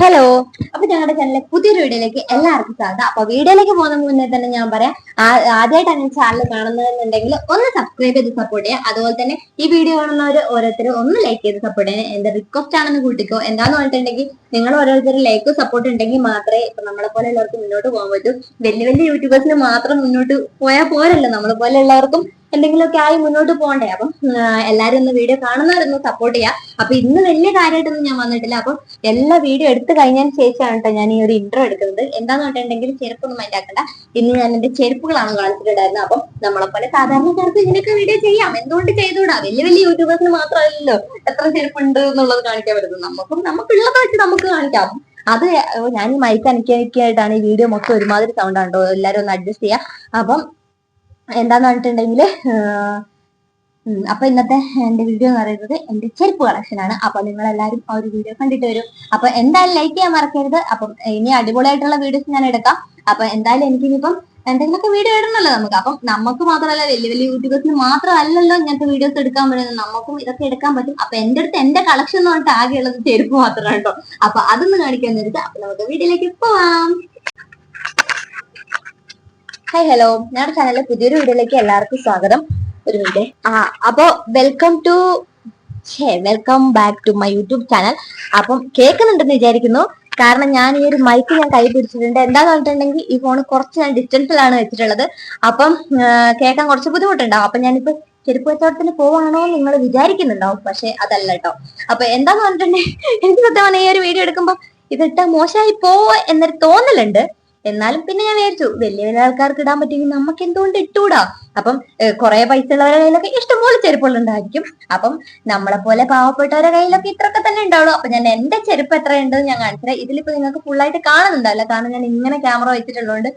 Hello അപ്പൊ ഞങ്ങളുടെ ചാനലിലെ പുതിയൊരു വീഡിയോയിലേക്ക് എല്ലാവർക്കും സ്വാഗതം. അപ്പൊ വീഡിയോയിലേക്ക് പോകുന്ന മുന്നേ തന്നെ ഞാൻ പറയാം ആദ്യമായിട്ടാണ് ചാനൽ കാണുന്നതെന്നുണ്ടെങ്കിൽ ഒന്ന് സബ്സ്ക്രൈബ് ചെയ്ത് സപ്പോർട്ട് ചെയ്യുക. അതുപോലെ തന്നെ ഈ വീഡിയോ കാണുന്നവർ ഓരോരുത്തരും ഒന്ന് ലൈക്ക് ചെയ്ത് സപ്പോർട്ട് ചെയ്യാൻ എന്റെ റിക്വസ്റ്റ് ആണെന്ന് കൂട്ടിക്കോ എന്താന്ന് പറഞ്ഞിട്ടുണ്ടെങ്കിൽ നിങ്ങൾ ഓരോരുത്തരും ലൈക്കും സപ്പോർട്ട് ഉണ്ടെങ്കിൽ മാത്രമേ ഇപ്പൊ നമ്മളെ പോലെ എല്ലാവർക്കും മുന്നോട്ട് പോകാൻ പറ്റൂ. വലിയ വലിയ യൂട്യൂബേഴ്സിന് മാത്രം മുന്നോട്ട് പോയാൽ പോരല്ലോ. നമ്മളെ പോലെ ഉള്ളവർക്കും എന്തെങ്കിലുമൊക്കെ ആയി മുന്നോട്ട് പോകണ്ടേ? അപ്പം എല്ലാരും ഒന്ന് വീഡിയോ കാണുന്നവരൊന്ന് സപ്പോർട്ട് ചെയ്യുക അപ്പൊ ഇന്ന് വലിയ കാര്യമായിട്ടൊന്നും ഞാൻ വന്നിട്ടില്ല. അപ്പം എല്ലാ വീഡിയോ എടുത്തു കഴിഞ്ഞതിന് ശേഷമാണ് കേട്ടോ ഞാൻ ഈ ഒരു ഇന്റർവ്യൂ എടുക്കുന്നത്. എന്താന്ന് പറഞ്ഞിട്ടുണ്ടെങ്കിൽ ചെരുപ്പൊന്നും മൈൻഡാക്കണ്ട ഇന്ന് ഞാൻ എന്റെ ചെരുപ്പുകളാണ് കാണിച്ചിട്ടുണ്ടായിരുന്നത്. അപ്പം നമ്മളെ പോലെ സാധാരണക്കാർക്ക് ഇതിനൊക്കെ വീഡിയോ ചെയ്യാം. എന്തുകൊണ്ട് ചെയ്തുകൂടാ? വലിയ വലിയ യൂട്യൂബേഴ്സിന് മാത്രമല്ലല്ലോ. എത്ര ചെരുപ്പുണ്ട് എന്നുള്ളത് കാണിക്കാൻ പറ്റുന്നത്. നമുക്കും നമുക്കുള്ളത് വെച്ച് നമുക്ക് കാണിക്കാം. അത് ഞാൻ മൈക്ക് ആയിട്ടാണ് ഈ വീഡിയോ മൊത്തം ഒരുമാതിരി സൗണ്ട് ആണോ എല്ലാരും ഒന്ന് അഡ്ജസ്റ്റ് ചെയ്യാം. അപ്പം എന്താന്ന് പറഞ്ഞിട്ടുണ്ടെങ്കിൽ അപ്പൊ ഇന്നത്തെ എന്റെ വീഡിയോ എന്ന് പറയുന്നത് എന്റെ ചെരുപ്പ് കളക്ഷൻ ആണ്. അപ്പൊ നിങ്ങൾ എല്ലാവരും ആ ഒരു വീഡിയോ കണ്ടിട്ട് വരും. അപ്പൊ എന്തായാലും ലൈക്ക് ചെയ്യാൻ മറക്കരുത്. അപ്പം ഇനി അടിപൊളിയായിട്ടുള്ള വീഡിയോസ് ഞാൻ എടുക്കാം. അപ്പൊ എന്തായാലും എനിക്ക് ഇനിയിപ്പം എന്തെങ്കിലുമൊക്കെ വീഡിയോ ഇടണല്ലോ നമുക്ക്. അപ്പം നമുക്ക് മാത്രമല്ല വലിയ വലിയ യൂട്യൂബേഴ്സിന് മാത്രമല്ലല്ലോ ഇങ്ങനത്തെ വീഡിയോസ് എടുക്കാൻ പറ്റുന്നത്. നമുക്കും ഇതൊക്കെ എടുക്കാൻ പറ്റും. അപ്പൊ എന്റെ അടുത്ത് എന്റെ കളക്ഷൻ എന്ന് പറഞ്ഞിട്ട് ആകെയുള്ളത് ചെരുപ്പ് മാത്രമാണ് കേട്ടോ. അപ്പൊ അതൊന്ന് കാണിക്കാൻ നേരത്തെ അപ്പൊ നമുക്ക് വീഡിയോയിലേക്ക് പോവാം. ഹായ് ഹലോ ഞങ്ങളുടെ ചാനലിലെ പുതിയൊരു വീഡിയോയിലേക്ക് എല്ലാവർക്കും സ്വാഗതം. ഒരു മിനിറ്റ് ആ അപ്പോ welcome to welcome back to my YouTube channel അപ്പം കേൾക്കുന്നുണ്ടെന്ന് വിചാരിക്കുന്നു. കാരണം ഞാൻ ഈ ഒരു മൈക്ക് ഞാൻ കൈ പിടിച്ചിട്ടുണ്ട്. എന്താന്ന് പറഞ്ഞിട്ടുണ്ടെങ്കിൽ ഈ ഫോൺ കുറച്ച് ഞാൻ ഡിസ്റ്റൻസിലാണ് വെച്ചിട്ടുള്ളത്. അപ്പം കേൾക്കാൻ കുറച്ച് ബുദ്ധിമുട്ടുണ്ടാവും. അപ്പൊ ഞാനിപ്പോ ചെരുപ്പ് കച്ചവടത്തിന് പോവാണോ നിങ്ങൾ വിചാരിക്കുന്നുണ്ടാവും. പക്ഷെ അതല്ല കേട്ടോ അപ്പൊ എന്താന്ന് പറഞ്ഞിട്ടുണ്ടെങ്കിൽ എനിക്ക് സത്യം ഈ ഒരു വീഡിയോ എടുക്കുമ്പോൾ ഇതിട്ട മോശമായി പോവോ എന്നൊരു തോന്നലുണ്ട്. എന്നാലും പിന്നെ ഞാൻ വിചാരിച്ചു വലിയ വലിയ ആൾക്കാർക്ക് ഇടാൻ പറ്റുമെങ്കിൽ നമുക്ക് എന്തുകൊണ്ട് ഇട്ടുകൂടാ? അപ്പം കുറെ പൈസ ഉള്ളവരുടെ കയ്യിലൊക്കെ ഇഷ്ടംപോലെ ചെരുപ്പുകൾ ഉണ്ടായിരിക്കും. അപ്പം നമ്മളെ പോലെ പാവപ്പെട്ടവരുടെ കയ്യിലൊക്കെ ഇത്രയൊക്കെ തന്നെ ഉണ്ടാവുള്ളൂ. അപ്പൊ ഞാൻ എന്റെ ചെരുപ്പ് എത്രയുണ്ടെന്ന് ഞാൻ കാണിച്ചത് ഇതിലിപ്പോ നിങ്ങൾക്ക് ഫുൾ ആയിട്ട് കാണുന്നുണ്ടല്ലോ കാരണം ഞാൻ ഇങ്ങനെ ക്യാമറ വെച്ചിട്ടുള്ളതുകൊണ്ട്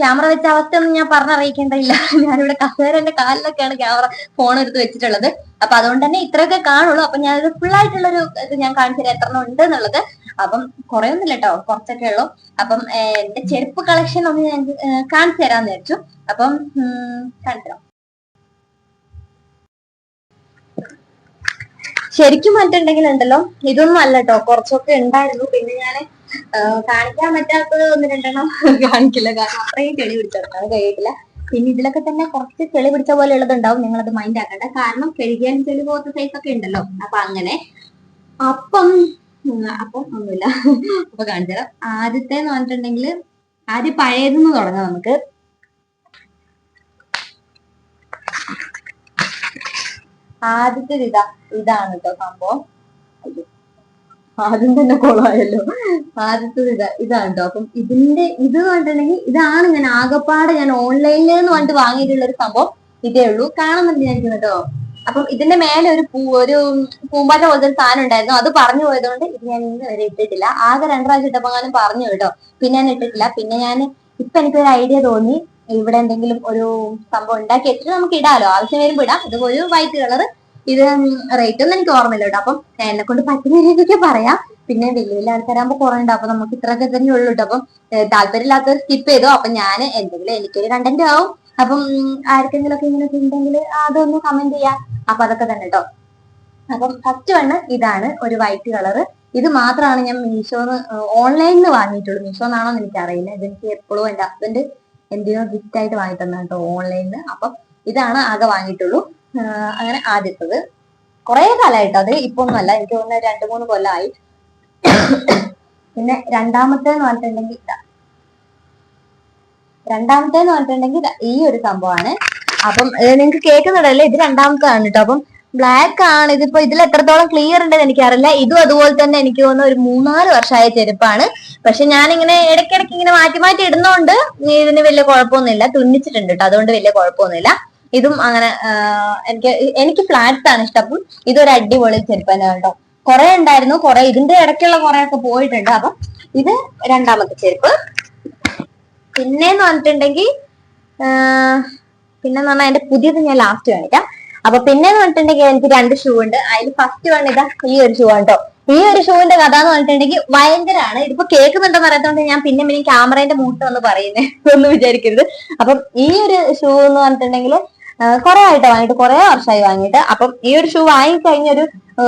ക്യാമറ വെച്ച അവസ്ഥ ഒന്നും ഞാൻ പറഞ്ഞറിയിക്കേണ്ടതില്ല. ഞാനിവിടെ കസേരന്റെ കാലിലൊക്കെയാണ് ക്യാമറ ഫോൺ എടുത്ത് വെച്ചിട്ടുള്ളത്. അപ്പൊ അതുകൊണ്ട് തന്നെ ഇത്രയൊക്കെ കാണുള്ളൂ. അപ്പൊ ഞാനൊരു ഫുൾ ആയിട്ടുള്ളൊരു ഇത് ഞാൻ കാണിച്ചു തരാം. എത്ര ഉണ്ട് എന്നുള്ളത് അപ്പം കുറെ ഒന്നുമില്ല കേട്ടോ കുറച്ചൊക്കെ ഉള്ളൂ. അപ്പം എന്റെ ചെരുപ്പ് കളക്ഷൻ ഒന്ന് ഞാൻ കാണിച്ചു തരാന്ന് വിചാരിച്ചു. അപ്പം കണ്ടോ ശരിക്കും മറ്റുണ്ടെങ്കിൽ ഉണ്ടല്ലോ ഇതൊന്നും അല്ല കേട്ടോ കുറച്ചൊക്കെ ഉണ്ടായിരുന്നു. പിന്നെ ഞാൻ കാണിക്കാൻ പറ്റാത്തത് ഒന്ന് രണ്ടെണ്ണം കാണിക്കില്ല. കാരണം അത്രയും ചെളി പിടിച്ചെടുക്കാൻ കഴിയില്ല പിന്നെ ഇതിലൊക്കെ തന്നെ കുറച്ച് ചെളി പിടിച്ച പോലെ ഉള്ളതുണ്ടാവും നിങ്ങൾ അത് മൈൻഡ് ആക്കണ്ട. കാരണം കഴുകിയാലും ചെളി പോലത്തെ സൈസ് ഒക്കെ ഉണ്ടല്ലോ. അപ്പൊ അങ്ങനെ. അപ്പം അപ്പം ഒന്നുമില്ല. അപ്പൊ കാണിച്ചു ആദ്യത്തെ എന്ന് പറഞ്ഞിട്ടുണ്ടെങ്കിൽ ആദ്യം പഴയതെന്ന് തുടങ്ങാം നമുക്ക്. ആദ്യത്തെ ഇതാ ഇതാണ് കേട്ടോ സംഭവം. ആദ്യം തന്നെ കുളമായല്ലോ ആദ്യത്തെ ഇതാ ഇതാണ് കേട്ടോ അപ്പം ഇതിന്റെ ഇത് കണ്ടിട്ടുണ്ടെങ്കിൽ ഇതാണ് ഞാൻ ആകപ്പാട് ഞാൻ ഓൺലൈനിൽ നിന്ന് പറഞ്ഞിട്ട് വാങ്ങിയിട്ടുള്ള ഒരു സംഭവം ഇതേ ഉള്ളൂ. കാണുന്നുണ്ട് ഞാൻ കേട്ടോ അപ്പം ഇതിന്റെ മേലെ ഒരു പൂ ഒരു പൂമ്പാറ്റ പോലത്തെ ഒരു സാധനം ഉണ്ടായിരുന്നു. അത് പറഞ്ഞു പോയതുകൊണ്ട് ഇത് ഞാൻ ഇന്ന് വരെ ഇട്ടിട്ടില്ല. ആകെ രണ്ടു പ്രാവശ്യം ഇട്ടപ്പോങ്ങാനും പറഞ്ഞു കേട്ടോ. പിന്നെ ഞാൻ ഇട്ടിട്ടില്ല. പിന്നെ ഞാൻ ഇപ്പൊ എനിക്കൊരു ഐഡിയ തോന്നി. ഇവിടെ എന്തെങ്കിലും ഒരു സംഭവം ഉണ്ടാക്കി വെച്ചിട്ട് നമുക്ക് ഇടാലോ. ആവശ്യം വരുമ്പോ ഇടാം. ഇതുപോലെ വൈറ്റ് കളർ ഇത് റേറ്റ് ഒന്നും എനിക്ക് ഓർമ്മയില്ല കേട്ടോ. അപ്പം എന്നെ കൊണ്ട് പറ്റുന്ന രീതിക്ക് പറയാം. പിന്നെ വലിയ വലിയ ആൾക്കാരാകുമ്പോൾ കുറെ ഉണ്ടാവും അപ്പൊ നമുക്ക് ഇത്രയൊക്കെ തന്നെ ഉള്ളൂ കേട്ടോ. അപ്പം താല്പര്യം താല്പര്യമില്ലാത്തവർ സ്കിപ്പ് ചെയ്തു. അപ്പൊ ഞാൻ എന്തെങ്കിലും എനിക്കൊരു കണ്ടന്റ് ആവും. അപ്പം ആർക്കെങ്കിലും ഒക്കെ ഇങ്ങനെ ഉണ്ടെങ്കിൽ അതൊന്ന് കമന്റ് ചെയ്യാം. അപ്പൊ അതൊക്കെ തന്നെ കേട്ടോ. അപ്പം ഫസ്റ്റ് വണ്ണ് ഇതാണ് ഒരു വൈറ്റ് കളറ് ഇത് മാത്രമാണ് ഞാൻ മീഷോന്ന് ഓൺലൈനിൽ വാങ്ങിയിട്ടുള്ളൂ മീഷോ എന്നാണോ എന്ന് എനിക്കറിയില്ല. ഇതെനിക്ക് എപ്പോഴും എന്റെ ഹസ്ബൻഡ് എന്തിനോ ഗിഫ്റ്റ് ആയിട്ട് വാങ്ങി തന്നെ കേട്ടോ ഓൺലൈനിൽ അപ്പം ഇതാണ് ആകെ വാങ്ങിയിട്ടുള്ളൂ. അങ്ങനെ ആദ്യത്തത്. കുറെ കാലമായിട്ട് അത് ഇപ്പൊ ഒന്നുമല്ല എനിക്ക് തോന്നുന്ന രണ്ടു മൂന്ന് കൊല്ലമായി പിന്നെ രണ്ടാമത്തെ എന്ന് പറഞ്ഞിട്ടുണ്ടെങ്കിൽ ഇതാ. രണ്ടാമത്തേന്ന് പറഞ്ഞിട്ടുണ്ടെങ്കിൽ ദാ ഈ ഒരു സംഭവമാണ്. അപ്പം നിങ്ങൾക്ക് കേൾക്കുന്നുണ്ടല്ലേ? ഇത് രണ്ടാമത്തേതാണ് കേട്ടോ. അപ്പം ബ്ലാക്ക് ആണ്. ഇതിപ്പോ ഇതിൽ എത്രത്തോളം ക്ലിയർ ഉണ്ടെന്ന് എനിക്കറിയില്ല. ഇതും അതുപോലെ തന്നെ എനിക്ക് തോന്നുന്ന ഒരു മൂന്നാൽ വർഷമായ ചെരുപ്പാണ്. പക്ഷെ ഞാൻ ഇങ്ങനെ ഇടയ്ക്കിടയ്ക്ക് ഇങ്ങനെ മാറ്റി മാറ്റി ഇടുന്നോണ്ട്. ഇതിന് വലിയ കുഴപ്പമൊന്നുമില്ല. തുന്നിച്ചിട്ടുണ്ട് കേട്ടോ. അതുകൊണ്ട് വലിയ കുഴപ്പമൊന്നുമില്ല. ഇതും അങ്ങനെ എനിക്ക് എനിക്ക് ഫ്ലാറ്റ്സ് ആണ് ഇഷ്ടം. അപ്പം ഇതൊരു അടിപൊളി ചെരുപ്പന കേട്ടോ കുറെ ഉണ്ടായിരുന്നു. കുറെ ഇതിന്റെ ഇടയ്ക്കുള്ള കുറെ ഒക്കെ പോയിട്ടുണ്ട്. അപ്പം ഇത് രണ്ടാമത്തെ ചെരുപ്പ്. പിന്നെന്ന് പറഞ്ഞിട്ടുണ്ടെങ്കിൽ പിന്നെന്ന് പറഞ്ഞാൽ എന്റെ പുതിയത് ഞാൻ ലാസ്റ്റ് കാണിക്കാം. അപ്പൊ പിന്നെന്ന് പറഞ്ഞിട്ടുണ്ടെങ്കിൽ എനിക്ക് രണ്ട് ഷൂ ഉണ്ട്. അതിൽ ഫസ്റ്റ് വൺ ഇതാ ഈ ഒരു ഷൂ ആണ് കേട്ടോ ഈ ഒരു ഷൂവിന്റെ കഥ എന്ന് പറഞ്ഞിട്ടുണ്ടെങ്കിൽ ഭയങ്കരമാണ് ഇതിപ്പോ കേൾക്കുന്നുണ്ടെന്ന് അറിയാത്തതുകൊണ്ട് ഞാൻ പിന്നെ പിന്നെ ക്യാമറേന്റെ മൂട്ട് വന്ന് പറയുന്നേ ഒന്ന് വിചാരിക്കരുത്. അപ്പം ഈ ഒരു ഷൂ എന്ന് പറഞ്ഞിട്ടുണ്ടെങ്കിൽ കുറെ ആയിട്ട് വാങ്ങിയിട്ട് കുറെ വർഷമായി വാങ്ങിയിട്ട്. അപ്പം ഈ ഒരു ഷൂ വാങ്ങിക്കഴിഞ്ഞൊരു ആ,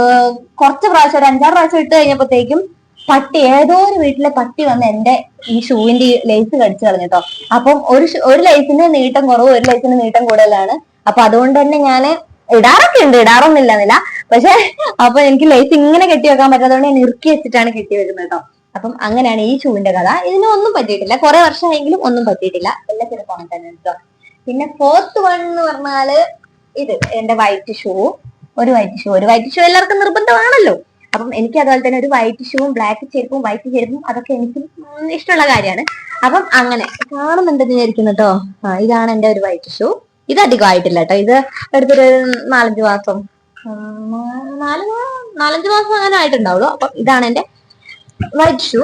കുറച്ച് പ്രാവശ്യം ഒരു അഞ്ചാറ് പ്രാവശ്യം ഇട്ട് കഴിഞ്ഞപ്പോഴത്തേക്കും പട്ടി ഏതോ ഒരു വീട്ടിലെ പട്ടി വന്ന് എന്റെ ഈ ഷൂവിന്റെ ഈ ലേസ് കടിച്ചു കളഞ്ഞിട്ടോ. അപ്പം ഒരു ഒരു ലൈസിന് നീട്ടം കുറവ് ഒരു ലൈസിന് നീട്ടം കൂടുതലാണ്. അപ്പൊ അതുകൊണ്ട് തന്നെ ഞാൻ ഇടാറൊക്കെ ഉണ്ട് ഇടാറൊന്നുമില്ല എന്നില്ല. പക്ഷെ അപ്പൊ എനിക്ക് ലേസ് ഇങ്ങനെ കെട്ടി വെക്കാൻ പറ്റാത്തതുകൊണ്ട് ഞാൻ ഇറുക്കി വെച്ചിട്ടാണ് കെട്ടി വെക്കുന്നത് കേട്ടോ അപ്പം അങ്ങനെയാണ് ഈ ഷൂവിന്റെ കഥ. ഇതിനൊന്നും പറ്റിയിട്ടില്ല. കുറെ വർഷമായെങ്കിലും ഒന്നും പറ്റിയിട്ടില്ല. എല്ലാ ചെറുപ്പം തന്നെ കേട്ടോ പിന്നെ ഫോർത്ത് വൺ എന്ന് പറഞ്ഞാൽ ഇത് എന്റെ വൈറ്റ് ഷൂ ഒരു വൈറ്റ് ഷൂ ഒരു വൈറ്റ് ഷൂ എല്ലാവർക്കും നിർബന്ധമാണല്ലോ. അപ്പം എനിക്ക് അതുപോലെ തന്നെ ഒരു വൈറ്റ് ഷൂവും ബ്ലാക്ക് ചെരുപ്പും വൈറ്റ് ചെരുപ്പും അതൊക്കെ എനിക്ക് ഇഷ്ടമുള്ള കാര്യമാണ്. അപ്പം അങ്ങനെ കാണുന്നുണ്ടെന്ന് വിചാരിക്കുന്നു കേട്ടോ. ആ ഇതാണ് എന്റെ ഒരു വൈറ്റ് ഷൂ ഇത് അധികം ആയിട്ടില്ല കേട്ടോ. ഇത് എടുത്തൊരു നാലഞ്ച് മാസം നാല് നാലഞ്ച് മാസം അങ്ങനെ ആയിട്ടുണ്ടാവുള്ളൂ. അപ്പം ഇതാണ് എന്റെ വൈറ്റ് ഷൂ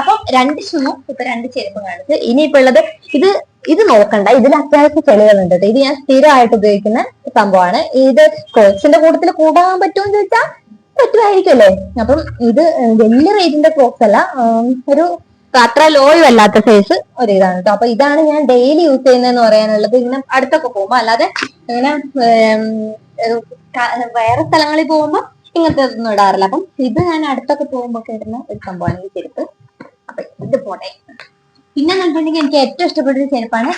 അപ്പം രണ്ട് ഷൂ ഇപ്പൊ രണ്ട് ചെരുപ്പ് കാണിച്ച്. ഇനിയിപ്പോ ഉള്ളത് ഇത് ഇത് നോക്കണ്ട. ഇതിൽ അത്യാവശ്യം ചെളികളുണ്ട് ഇത് ഞാൻ സ്ഥിരമായിട്ട് ഉപയോഗിക്കുന്ന സംഭവമാണ്. ഇത് ക്രോക്സിന്റെ കൂട്ടത്തിൽ കൂടാൻ പറ്റുമെന്ന് ചോദിച്ചാൽ പറ്റുമായിരിക്കുമല്ലേ. അപ്പം ഇത് വലിയ റേറ്റിന്റെ ക്രോക്സ് അല്ല. ഒരു അത്ര ലോയും അല്ലാത്ത സൈസ് ഒരു ഇതാണ് കേട്ടോ. അപ്പൊ ഇതാണ് ഞാൻ ഡെയിലി യൂസ് ചെയ്യുന്നതെന്ന് പറയാനുള്ളത്. ഇങ്ങനെ അടുത്തൊക്കെ പോകുമ്പോ അല്ലാതെ ഇങ്ങനെ വേറെ സ്ഥലങ്ങളിൽ പോകുമ്പോ ഇങ്ങനത്തെ ഒന്നും ഇടാറില്ല. അപ്പം ഇത് ഞാൻ അടുത്തൊക്കെ പോകുമ്പോ ഒക്കെ ഇടുന്ന ഒരു സംഭവമാണ് ഈ ചെരുപ്പ്. പോട്ടെ. പിന്നെ പറഞ്ഞിട്ടുണ്ടെങ്കിൽ എനിക്ക് ഏറ്റവും ഇഷ്ടപ്പെട്ട ഒരു ചെരുപ്പാണ്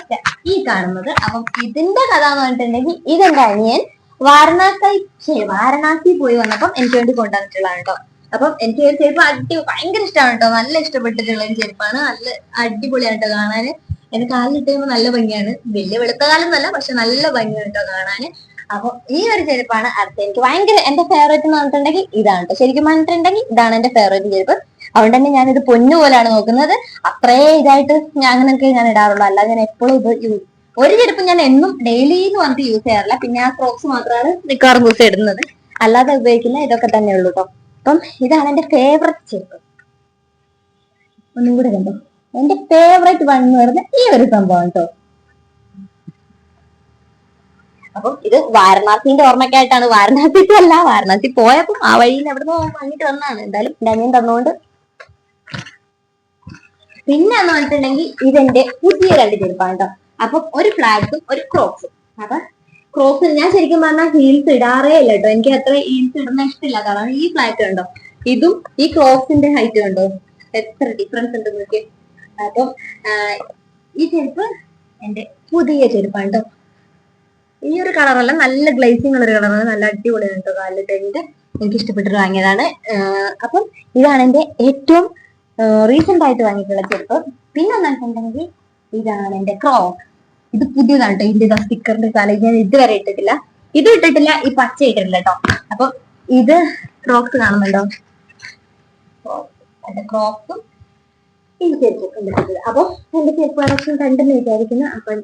ഈ കാണുന്നത്. അപ്പം ഇതിന്റെ കഥ എന്ന് പറഞ്ഞിട്ടുണ്ടെങ്കിൽ ഇതെന്റെ അനിയൻ വാരണാസി വാരണാസി പോയി വന്നപ്പം എനിക്ക് വേണ്ടി കൊണ്ടുവന്നിട്ടുള്ളതാണ് കേട്ടോ അപ്പം എനിക്ക് ഒരു ചെരുപ്പ് അടി ഭയങ്കര ഇഷ്ടമാണ് കേട്ടോ നല്ല ഇഷ്ടപ്പെട്ടിട്ടുള്ള ഒരു ചെരുപ്പാണ്. നല്ല അടിപൊളിയാണ് കേട്ടോ കാണാന്. എന്റെ കാലിലിട്ട് നല്ല ഭംഗിയാണ്. വലിയ വെളുത്ത എന്നല്ല പക്ഷെ നല്ല ഭംഗിയാണ് കേട്ടോ കാണാന്. അപ്പൊ ഈ ഒരു ചെരുപ്പാണ് അടുത്ത എനിക്ക് ഭയങ്കര എന്റെ ഫേവറേറ്റ് എന്ന് പറഞ്ഞിട്ടുണ്ടെങ്കിൽ ഇതാണ് കേട്ടോ ശരിക്കും പറഞ്ഞിട്ടുണ്ടെങ്കിൽ ഇതാണ് എന്റെ ഫേവറേറ്റ് ചെരുപ്പ്. അതുകൊണ്ട് തന്നെ ഞാനിത് പൊന്നു പോലെയാണ് നോക്കുന്നത്. അത്രേ ഇതായിട്ട് ഞാൻ അങ്ങനെയൊക്കെ ഞാൻ ഇടാറുള്ളൂ. അല്ലാതെ ഞാൻ എപ്പോഴും ഇത് യൂസ് ഒരു ചെരുപ്പ് ഞാൻ എന്നും ഡെയിലി എന്ന് പറഞ്ഞിട്ട് യൂസ് ചെയ്യാറില്ല. പിന്നെ ആ ക്രോക്സ് മാത്രമാണ് മിക്കവാറും യൂസ് ഇടുന്നത്. അല്ലാതെ ഉപയോഗിക്കുന്ന ഇതൊക്കെ തന്നെ ഉള്ളൂ കേട്ടോ അപ്പം ഇതാണ് എന്റെ ഫേവറേറ്റ് ചെരുപ്പ്. ഒന്നും കൂടെ കണ്ടോ? എന്റെ ഫേവറേറ്റ് വൺ എന്ന് പറയുന്ന ഈ ഒരു സംഭവം കേട്ടോ അപ്പം ഇത് വാരണാസിന്റെ ഓർമ്മയ്ക്കായിട്ടാണ് വാരണാസിക്ക് അല്ല വാരണാസി പോയപ്പോ ആ വഴിയിൽ എവിടെ നിന്ന് വാങ്ങിട്ട് വന്നതാണ്. എന്തായാലും ഞാൻ തന്നുകൊണ്ട് പിന്നെ എന്ന് പറഞ്ഞിട്ടുണ്ടെങ്കിൽ ഇതെന്റെ പുതിയ രണ്ട് ചെരുപ്പാണ് കേട്ടോ അപ്പം ഒരു ഫ്ലാറ്റ്സും ഒരു ക്രോക്സും അപ്പൊ ക്രോക്സ് ഞാൻ ശരിക്കും പറഞ്ഞാൽ ഹീൽസ് ഇടാറേ ഇല്ല കേട്ടോ എനിക്ക് അത്ര ഹീൽസ് ഇടുന്ന ഇഷ്ടമില്ല. കാരണം ഈ ഫ്ലാറ്റ് കണ്ടോ? ഇതും ഈ ക്രോക്സിന്റെ ഹൈറ്റ് കണ്ടോ? എത്ര ഡിഫറൻസ് ഉണ്ട് നോക്കി അപ്പം ഈ ചെരുപ്പ് എന്റെ പുതിയ ചെരുപ്പാണ് കേട്ടോ ഈ ഒരു കളറല്ല നല്ല ഗ്ലേസിംഗ് ഉള്ള ഒരു കളറാണ് നല്ല അടിപൊളിയാണ് കേട്ടോ കാലിട്ട് എനിക്ക് ഇഷ്ടപ്പെട്ടിട്ട് വാങ്ങിയതാണ്. അപ്പം ഇതാണ് എന്റെ ഏറ്റവും റീസെന്റ് ആയിട്ട് വാങ്ങിയിട്ടുള്ള ചെരുപ്പ്. പിന്നെ എന്താണെന്നുണ്ടെങ്കിൽ ഇതാണ് എന്റെ ക്രോക്ക് ഇത് പുതിയതാണ് കേട്ടോ ഇതിന്റെ സ്റ്റിക്കറിന്റെ കാലം ഞാൻ ഇതുവരെ ഇട്ടിട്ടില്ല. ഇത് ഇട്ടിട്ടില്ല ഈ പച്ച ഇട്ടിട്ടില്ല കേട്ടോ അപ്പൊ ഇത് ക്രോക്സ് കാണുന്നുണ്ടോ? എന്റെ ക്രോക്സും ഈ ചെരുപ്പ് അപ്പം എന്റെ ചെരുപ്പ് കളക്ഷൻ കണ്ടെന്ന് വിചാരിക്കുന്നു. അപ്പം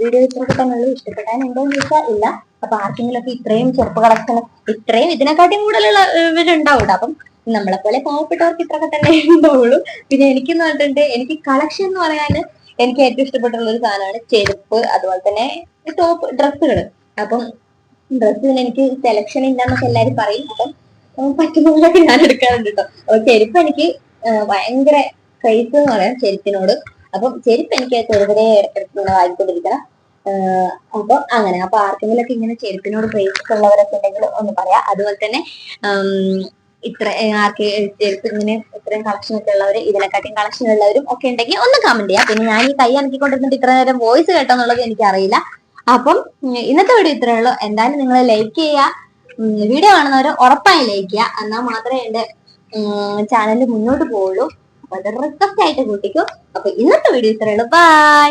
വീഡിയോ ഇത്രയൊക്കെ തന്നെ ഉള്ളൂ ഇഷ്ടപ്പെടാൻ ഉണ്ടോന്ന് ചോദിച്ചാൽ ഇല്ല. അപ്പൊ ആർക്കെങ്കിലും ഒക്കെ ഇത്രയും ചെറുപ്പ് കളക്ഷൻ ഇത്രയും ഇതിനെക്കാട്ടിയും കൂടുതലുള്ള ഇവരുണ്ടാവും ട്ടോ. അപ്പം നമ്മളെ പോലെ പാവപ്പെട്ടവർക്ക് ഇത്രയൊക്കെ തന്നെ ഉണ്ടാവുള്ളൂ പിന്നെ എനിക്കെന്ന് പറഞ്ഞിട്ടുണ്ട് എനിക്ക് കളക്ഷൻ എന്ന് പറയാന് എനിക്ക് ഏറ്റവും ഇഷ്ടപ്പെട്ടുള്ള ഒരു സാധനമാണ് ചെരുപ്പ് അതുപോലെ തന്നെ ടോപ്പ് ഡ്രസ്സുകൾ അപ്പം ഡ്രസ്സിന് എനിക്ക് സെലക്ഷൻ ഇല്ലാന്നൊക്കെ എല്ലാരും പറയും. അപ്പം പറ്റുന്നതൊക്കെ ഞാൻ എടുക്കാറുണ്ട് കേട്ടോ അപ്പൊ ചെരുപ്പ് എനിക്ക് ഭയങ്കര ക്രൈസ് എന്ന് പറയാം ചെരുപ്പിനോട്. അപ്പം ചെരുപ്പ് എനിക്ക് ചെറുതരെ ഇടയ്ക്കിടയ്ക്ക് വാങ്ങിക്കൊണ്ടിരിക്കണം അപ്പൊ അങ്ങനെ. അപ്പൊ ആർക്കെങ്കിലും ഒക്കെ ഇങ്ങനെ ചെരുപ്പിനോട് ക്രൈസ് ഉള്ളവരൊക്കെ ഉണ്ടെങ്കിൽ ഒന്ന് പറയാം. അതുപോലെ തന്നെ ഇത്ര ആർക്ക് ഇങ്ങനെ ഇത്രയും കളക്ഷൻ ഒക്കെ ഉള്ളവർ ഇതിനെക്കാട്ടിയും കളക്ഷൻ ഉള്ളവരും ഒക്കെ ഉണ്ടെങ്കിൽ ഒന്ന് കമന്റ് ചെയ്യാം. പിന്നെ ഞാൻ ഈ കൈ അനക്കിക്കൊണ്ടിരുന്നിട്ട് ഇത്ര നേരം വോയിസ് കേട്ടോ എന്നുള്ളത് എനിക്കറിയില്ല. അപ്പം ഇന്നത്തെ വീഡിയോ ഇത്രേ ഉള്ളൂ. എന്തായാലും നിങ്ങൾ ലൈക്ക് ചെയ്യുക. വീഡിയോ കാണുന്നവർ ഉറപ്പായി ലൈക്ക് ചെയ്യുക. എന്നാൽ മാത്രമേ എന്റെ ചാനൽ മുന്നോട്ട് പോവുള്ളൂ. അപ്പൊ അത് റിക്വസ്റ്റ് ആയിട്ട് കൂട്ടിക്കും. അപ്പൊ ഇന്നത്തെ വീഡിയോ ഇത്രേ ഉള്ളൂ. ബൈ